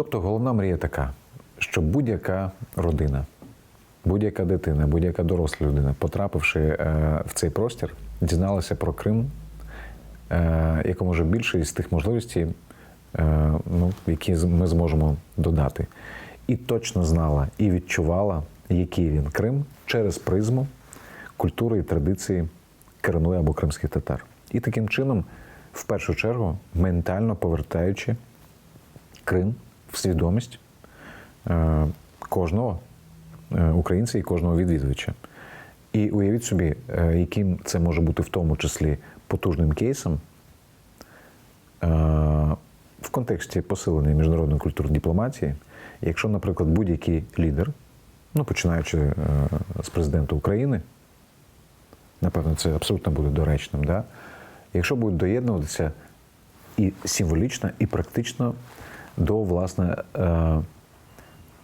Тобто головна мрія така, що будь-яка родина, будь-яка дитина, будь-яка доросла людина, потрапивши е, в цей простір, дізналася про Крим е, якомога більше із тих можливостей, е, ну, які ми зможемо додати. І точно знала і відчувала, який він Крим через призму культури і традиції корінної або кримських татар. І таким чином, в першу чергу, ментально повертаючи Крим в свідомість е, кожного е, українця і кожного відвідувача. І уявіть собі, е, яким це може бути в тому числі потужним кейсом в контексті посиленої міжнародної культури дипломатії, якщо, наприклад, будь-який лідер, ну починаючи з президента України, напевно, це абсолютно буде доречним, да? якщо будуть доєднуватися і символічно, і практично до власне е,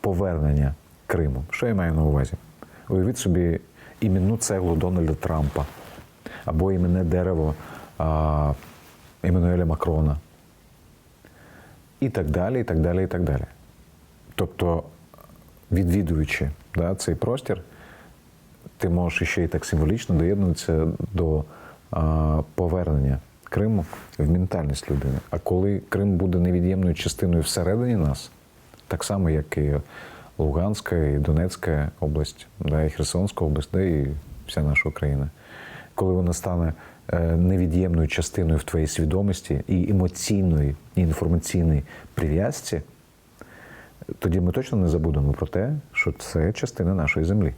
повернення Криму. Що я маю на увазі? Уявіть собі іменну цеглу Дональда Трампа або іменне дерево Еммануеля Макрона. І так далі, і так далі, і так далі. Тобто, відвідуючи да, цей простір, ти можеш ще й так символічно доєднуватися до а, повернення Криму в ментальність людини. А коли Крим буде невід'ємною частиною всередині нас, так само, як і Луганська, і Донецька область, да, і Херсонська область, да, і вся наша Україна, коли вона стане е, невід'ємною частиною в твоїй свідомості і емоційної, і інформаційної прив'язці, тоді ми точно не забудемо про те, що це частина нашої землі.